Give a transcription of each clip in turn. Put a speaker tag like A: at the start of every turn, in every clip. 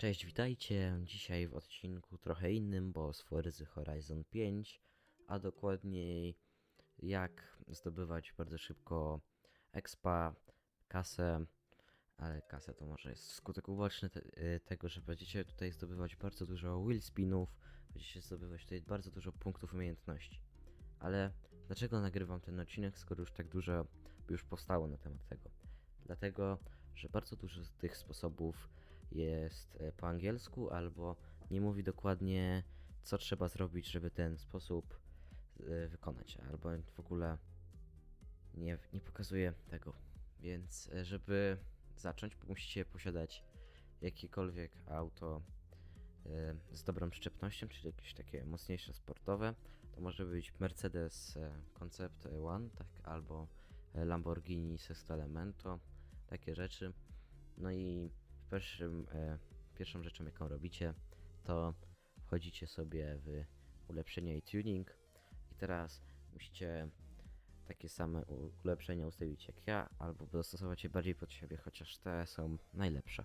A: Cześć, witajcie. Dzisiaj w odcinku trochę innym, bo z Forza Horizon 5, a dokładniej jak zdobywać bardzo szybko expa, kasę, ale kasę to może jest skutek uboczny te, y, tego, że będziecie tutaj zdobywać bardzo dużo wheel spinów, będziecie zdobywać tutaj bardzo dużo punktów umiejętności. Ale dlaczego nagrywam ten odcinek, skoro już tak dużo już powstało na temat tego? Dlatego, że bardzo dużo z tych sposobów jest e, po angielsku, albo nie mówi dokładnie, co trzeba zrobić, żeby ten sposób e, wykonać, albo w ogóle nie, nie pokazuje tego. Więc, e, żeby zacząć, musicie posiadać jakiekolwiek auto z dobrą przyczepnością, czyli jakieś takie mocniejsze sportowe. To może być Mercedes Concept One, tak, albo Lamborghini Sesto Elemento, takie rzeczy. No i pierwszym, e, pierwszą rzeczą, jaką robicie, to wchodzicie sobie w ulepszenia i tuning i teraz musicie takie same ulepszenia ustawić jak ja, albo dostosować je bardziej pod siebie, chociaż te są najlepsze.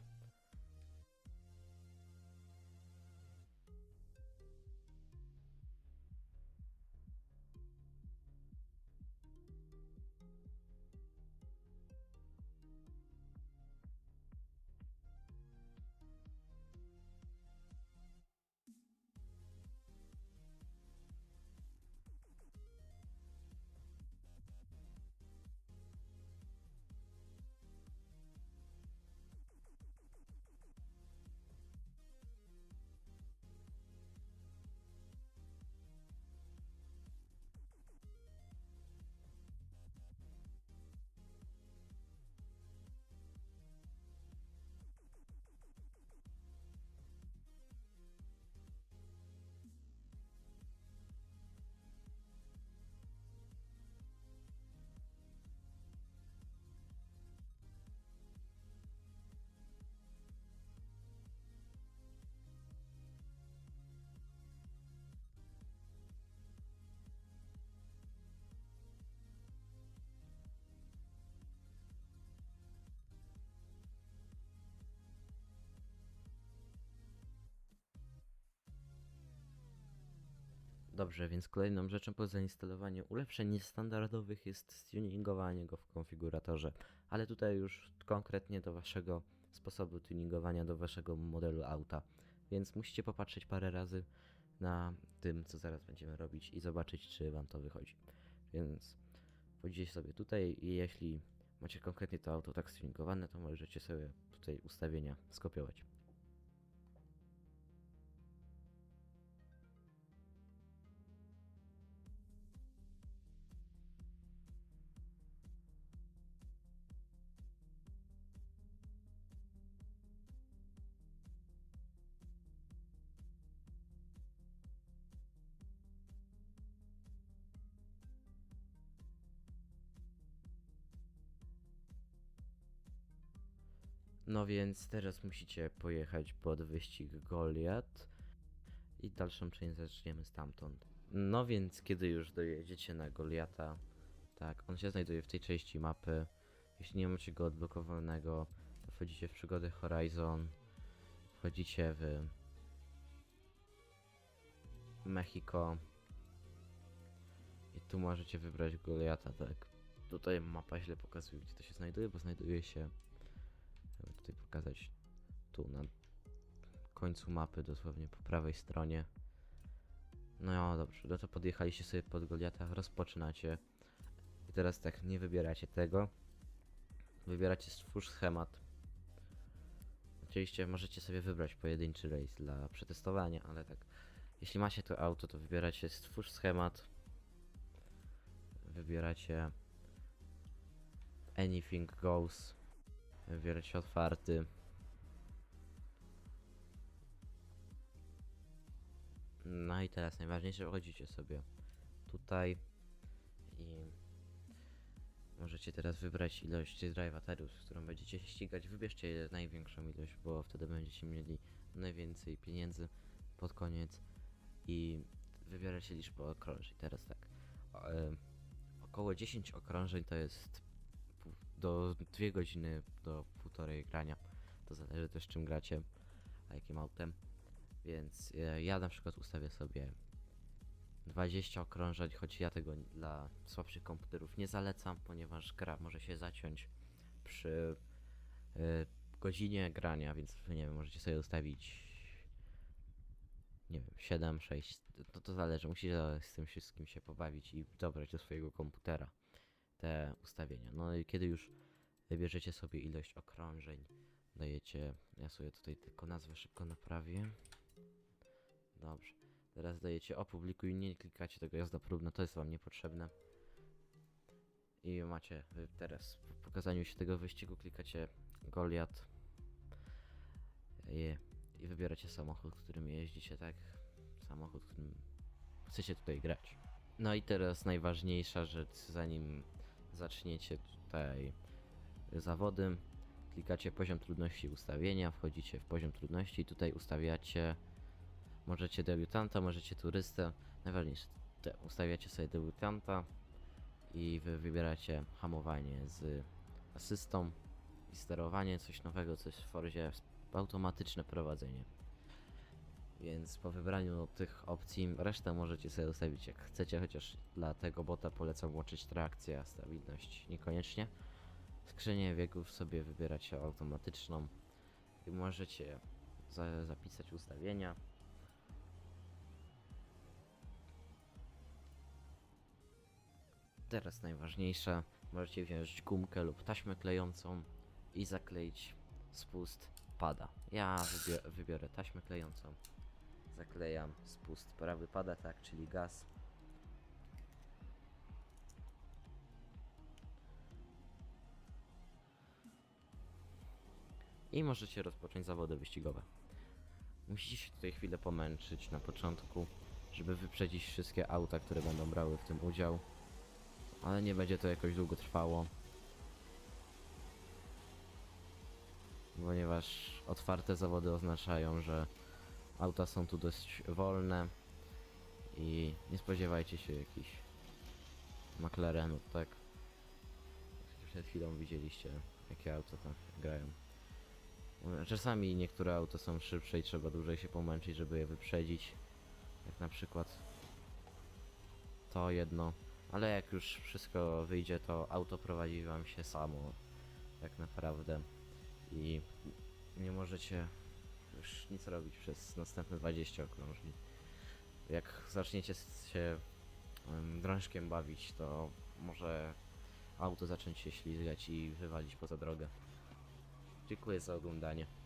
A: Dobrze, więc kolejną rzeczą po zainstalowaniu ulepszeń niestandardowych jest stuningowanie go w konfiguratorze, ale tutaj już konkretnie do waszego sposobu tuningowania, do waszego modelu auta. Więc musicie popatrzeć parę razy na tym, co zaraz będziemy robić i zobaczyć, czy wam to wychodzi. Więc wchodzicie sobie tutaj i jeśli macie konkretnie to auto tak stuningowane, to możecie sobie tutaj ustawienia skopiować. No więc teraz musicie pojechać pod wyścig Goliat i dalszą część zaczniemy stamtąd. No więc kiedy już dojedziecie na Goliata, tak, on się znajduje w tej części mapy. Jeśli nie macie go odblokowanego, to wchodzicie w przygody Horizon, wchodzicie w Mexico i tu możecie wybrać Goliata, tak. Tutaj mapa źle pokazuje, gdzie to się znajduje, bo znajduje się Tutaj pokazać tu na końcu mapy, dosłownie po prawej stronie. No dobrze, no to podjechaliście sobie pod Goliata, rozpoczynacie. I teraz tak, nie wybieracie tego. Wybieracie stwórz schemat. Oczywiście możecie sobie wybrać pojedynczy rejs dla przetestowania, ale tak, jeśli macie to auto, to wybieracie stwórz schemat. Wybieracie anything goes. Wybieracie otwarty. No i teraz najważniejsze, wchodzicie sobie tutaj i możecie teraz wybrać ilość drive z którą będziecie się ścigać. Wybierzcie największą ilość, bo wtedy będziecie mieli najwięcej pieniędzy pod koniec i wybieracie liczbę okrążeń. Teraz tak, e, około 10 okrążeń to jest do 2 godziny do półtorej grania. To zależy też czym gracie. takim autem. Więc e, ja na przykład ustawię sobie 20 okrążeń, choć ja tego dla słabszych komputerów nie zalecam, ponieważ gra może się zaciąć przy e, godzinie grania, więc nie wiem, możecie sobie ustawić nie wiem, 7, 6, to, to zależy, musicie z tym wszystkim się pobawić i dobrać do swojego komputera te ustawienia. No i kiedy już wybierzecie sobie ilość okrążeń, dajecie, ja sobie tutaj tylko nazwę szybko naprawię. Dobrze. Teraz dajecie opublikuj, nie klikacie tego jazda próbna, to jest wam niepotrzebne. I macie wy teraz po pokazaniu się tego wyścigu klikacie Goliat i, i wybieracie samochód, którym jeździcie, tak? Samochód, którym chcecie tutaj grać. No i teraz najważniejsza rzecz, zanim zaczniecie tutaj zawody, klikacie poziom trudności ustawienia, wchodzicie w poziom trudności i tutaj ustawiacie możecie debiutanta, możecie turystę, najważniejsze ustawiacie sobie debiutanta i wy wybieracie hamowanie z asystą i sterowanie, coś nowego, coś w Forzie, automatyczne prowadzenie. Więc po wybraniu tych opcji, resztę możecie sobie ustawić jak chcecie, chociaż dla tego bota polecam łączyć trakcję, a stabilność niekoniecznie. Skrzynię biegów sobie wybieracie automatyczną i możecie za zapisać ustawienia. Teraz najważniejsze, możecie wziąć gumkę lub taśmę klejącą i zakleić spust pada. Ja wybiorę taśmę klejącą. Zaklejam spust prawy pada, tak, czyli gaz. I możecie rozpocząć zawody wyścigowe. Musicie się tutaj chwilę pomęczyć na początku, żeby wyprzedzić wszystkie auta, które będą brały w tym udział. Ale nie będzie to jakoś długo trwało. Ponieważ otwarte zawody oznaczają, że auta są tu dość wolne i nie spodziewajcie się jakichś McLarenów, tak? Przed chwilą widzieliście, jakie auta tam grają. Czasami niektóre auta są szybsze i trzeba dłużej się pomęczyć, żeby je wyprzedzić. Jak na przykład to jedno. Ale jak już wszystko wyjdzie, to auto prowadzi wam się samo. Tak naprawdę. I nie możecie już nic robić przez następne 20 okrążeń. Jak zaczniecie się em, drążkiem bawić, to może auto zacząć się ślizgać i wywalić poza drogę. Dziękuję za oglądanie.